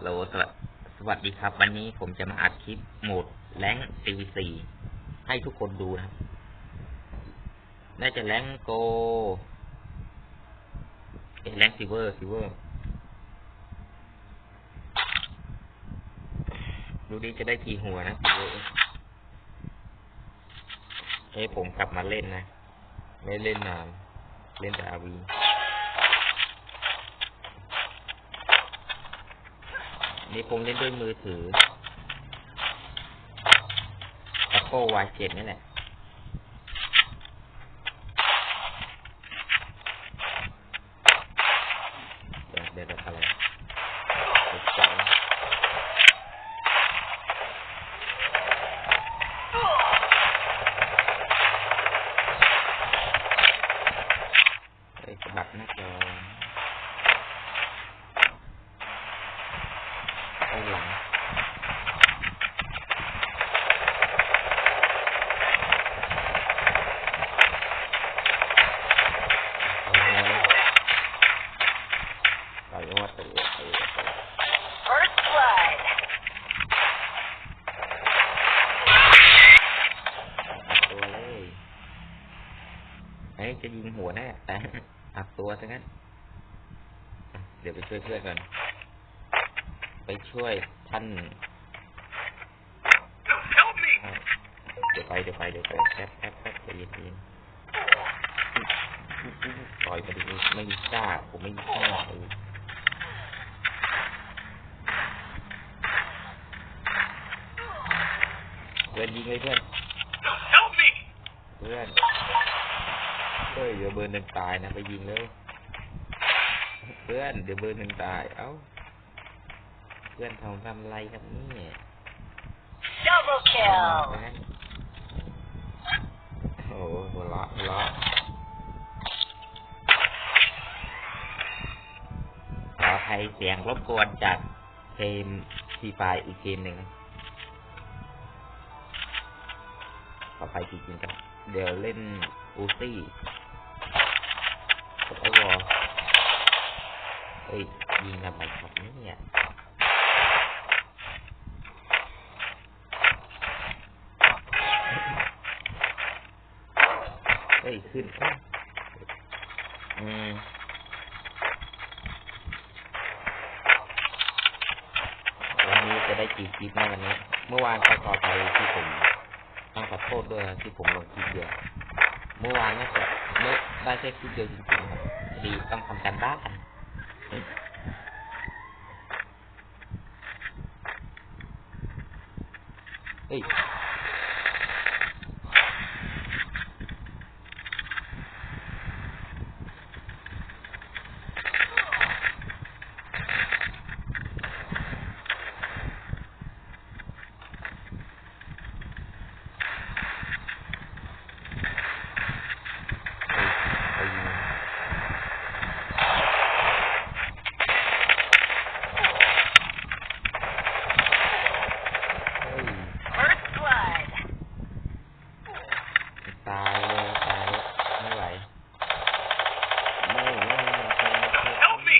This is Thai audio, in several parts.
โหลสวัสดีครับ วันนี้ผมจะมาอัดคลิปโหมดแรงซีวีซีให้ทุกคนดูนะครับน่าจะแรงโกเอ้ยแรงซิเวอร์ซิเวอร์ดูดิจะได้กี่หัวนะซิเวอร์เอ้ผมกลับมาเล่นนะ ไม่เล่นนาน เล่นแต่อาวี นี่ผมเล่นด้วยมือถือ Apple Y7 นี่แหละ เดี๋ยวเดี๋ยวเดี๋ยวอะไรเดี๋ยวสองเฮ้ยสะบัดหน้าจอเอาหลัง เอาหัวไปโอ้ตัวไปตัว First blood. ตัวเลยเฮ้ย จะยิงหัวแน่แต่อัดตัวซะงั้น เดี๋ยวไปช่วยเพื่อนก่อนไปช่วยท่านเดี๋ยวไปเดี๋ยวไปเดี๋ยวไปแป๊บแป๊บแป๊บใจเย็นใจเย็นต่อยไปดิไม่มีกล้าผมไม่มีกล้าเลยเพื่อนยิงเลยเพื่อนเพื่อน ฮ้ยเดี๋ยวเบอร์หนึ่งตายนะไปยิงเลยเพื่อนเดี๋ยวเบอร์หนึ่งตาย เอ้า เพื่อนทำทำอะไรครับเนี่ย Double เอา kill. ไปโอ้โหหัวเราะหัวเราะขออภัยเสียงรบกวนจากเกมทีไฟอีกเกมหนึ่งนะขออภัยจริงๆครับ เดี๋ยวเล่นอูซี่กับไอวอล เฮ้ยยิงทำไมครับเนี่ยเฮ้ยขึ้นอืมวันนี้จะได้กี่คลิปนะวันนี้ เมื่อวานก็ขอไปที่ผมต้องขอโทษด้วยนะที่ผมลงคลิปเดียว เมื่อวานน่าจะไม่ได้แค่คลิปเดียวจริงๆครับดีต้องทำการบ้าน เฮ้ย เฮ้ยเอายิงเฮ้ย First blood. ตายเลยตายเลยไม่ไหวไม่ไม่ไม่ไม่ไม่ Help me!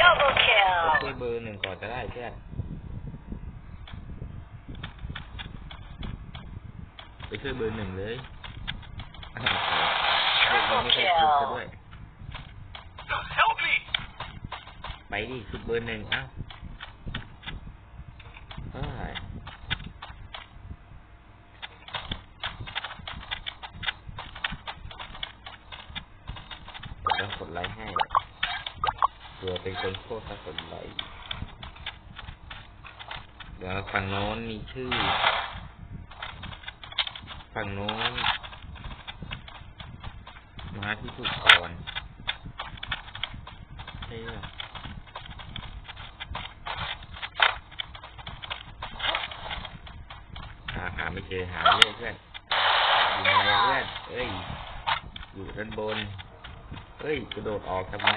Double ไปช่วย kill. เบอร์หนึ่งก่อนจะได้เพื่อนไป ช่วยเบอร์หนึ่งเลยเฮ้ยมันไม่ใช่ชุดซะด้วย Help me! ไปดิชุดเบอร์หนึ่งเอ้าเฮ้ยต้องกดไลค์ให้เผื่อเป็นคนโคตรถ้ากดไลค์เดี๋ยวฝั่งโน้นมีชื่อ ฝั่งโน้นมาที่ถูกก่อนใช่ไหมหาหาไม่เจอหาเรื่อยเพื่อนอยู่ไหนเพื่อนเอ้ย อยู่ด้านบนเฮ้ย กระโดดออกทำไม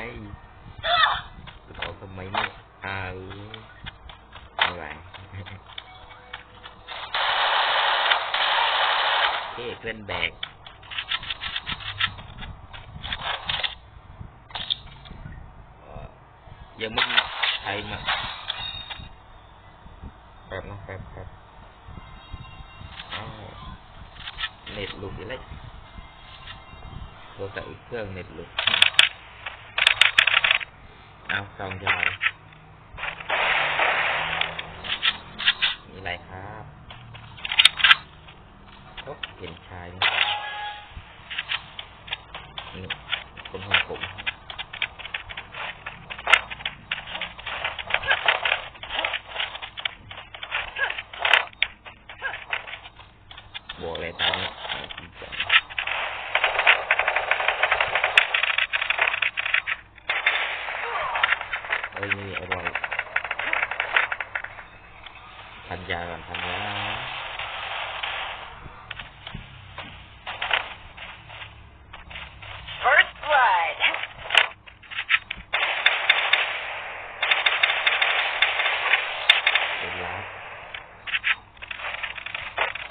กระโดดออกทำไมเนี่ยอ้าวไม่ไห เท่เพื่อนแบกเอ่อยังไม่มีใครมาแป๊บนะแป๊บแป๊บอ้าวเน็ตหลุดอีกแล้วโทรศัพท์อีกเครื่องเน็ตหลุดเอาซองยาวมีอะไรครับ โอ๊ะเห็นชายนี่คนของผม บวกอะไรตามนี้เอาจริงจังเอ้ยนี่ไอ้บอลพันยาก่อนพันยา First blood. เป็นล้าน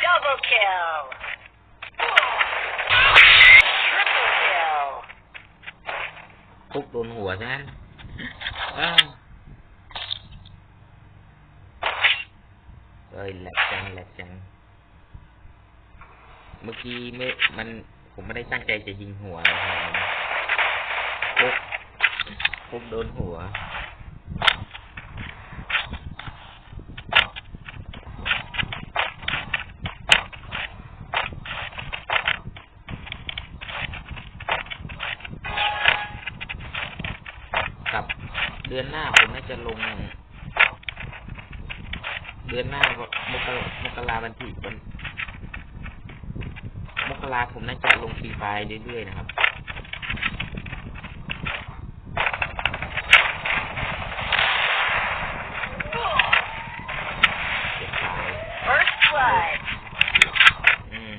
Double kill. Triple kill. นหัวใช่ไหมอ้าวเอ้ยแหลกจังแหลกจัง เมื่อกี้ไม่มันผมไม่ได้ตั้งใจจะยิงหัวนะครับปุ๊บปุ๊บโดนหัว เดือนหน้าผมน่าจะลง เดือนหน้ามกรามกราวันที่วันมกราผมน่าจะลงฟรีไฟเรื่อยๆนะครับ เก็บไฟล์ First blood. อืม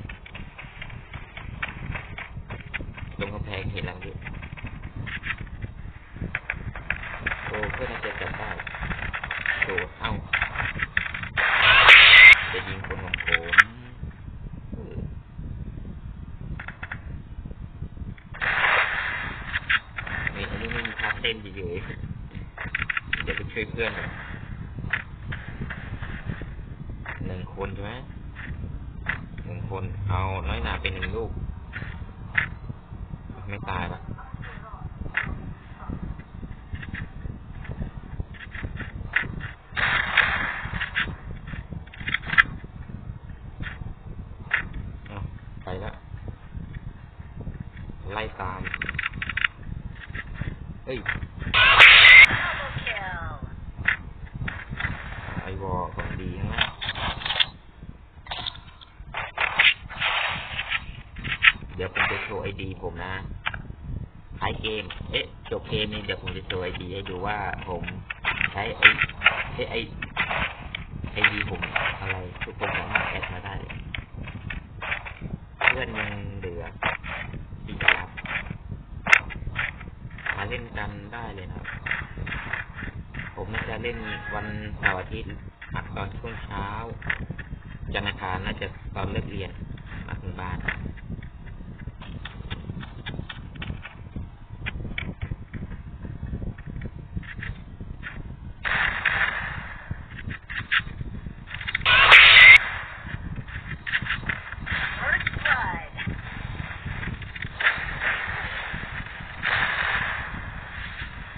ลงกำแพงเห็นแล้วดิโอ้เพื่อนน่าจะจับได้โดดเอ้า จะยิงคนของผมเออนี่อันนี้ไม่มีท่าเต้นเฉยๆเดี๋ยวไปช่วยเพื่อนหนึ่งคนใช่ไหมหนึ่งคนเอาน้อยหนาเป็นหนึ่งลูก ไม่ตายปะไปแล้วไล่ตาม เฮ้ย Double kill. ไอวอลของดีข้างล่างเดี๋ยวผมจะโชว์ไอดี ผมนะท้ายเกม เอ๊ะ จบเกมนี้เดี๋ยวผมจะโชว์ไอดีให้ดูว่าผมใช้ไอไอไอไอดีผมอะไร ทุกคนสามารถแอดมาได้เลยเพื่อนยังเหลือที่จะรับมาเล่นกันได้เลยนะผมจะเล่นวันเสาร์อาทิตย์อัดตอนช่วงเช้า จันทร์อังคารน่าจะตอนเลิกเรียนมาถึงบ้าน First blood.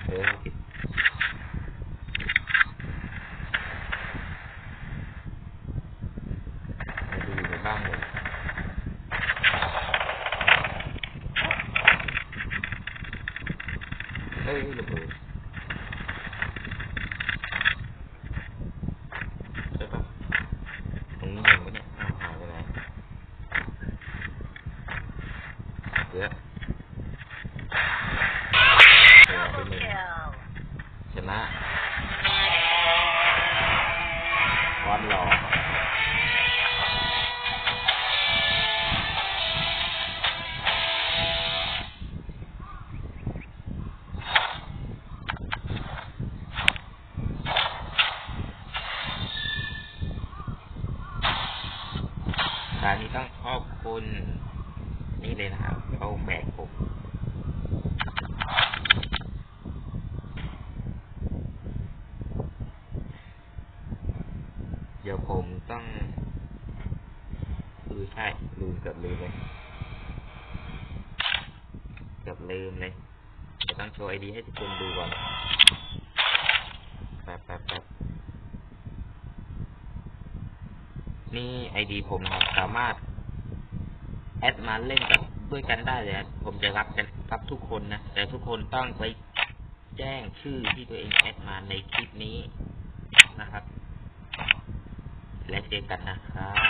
เออติดมาดูในบ้านหมดเอ้ยระเบิดใช่ปะตรงนี้ยังวะเนี่ยอ้าวหายไปไหนเหลือเหลือไป Double หนึ่ง kill. ชนะก้อนหลอการนี้ต้องขอบคุณ นี่เลยนะครับเขาแบกผม ดี๋ยวผมต้องคือใช่ลืมเกือบลืมเลยเกือบลืมเลยเดี๋ยวต้องโชว์ไอดีให้ทุกคนดูก่อนแป๊บแป๊บแป๊บนี่ไอดีผมนะครับสามารถ แอดมาเล่นกับด้วยกันได้เลยผมจะรับกันรับทุกคนนะ แต่ทุกคนต้องไปแจ้งชื่อที่ตัวเองแอดมาในคลิปนี้นะครับ และ เจอกันนะครับ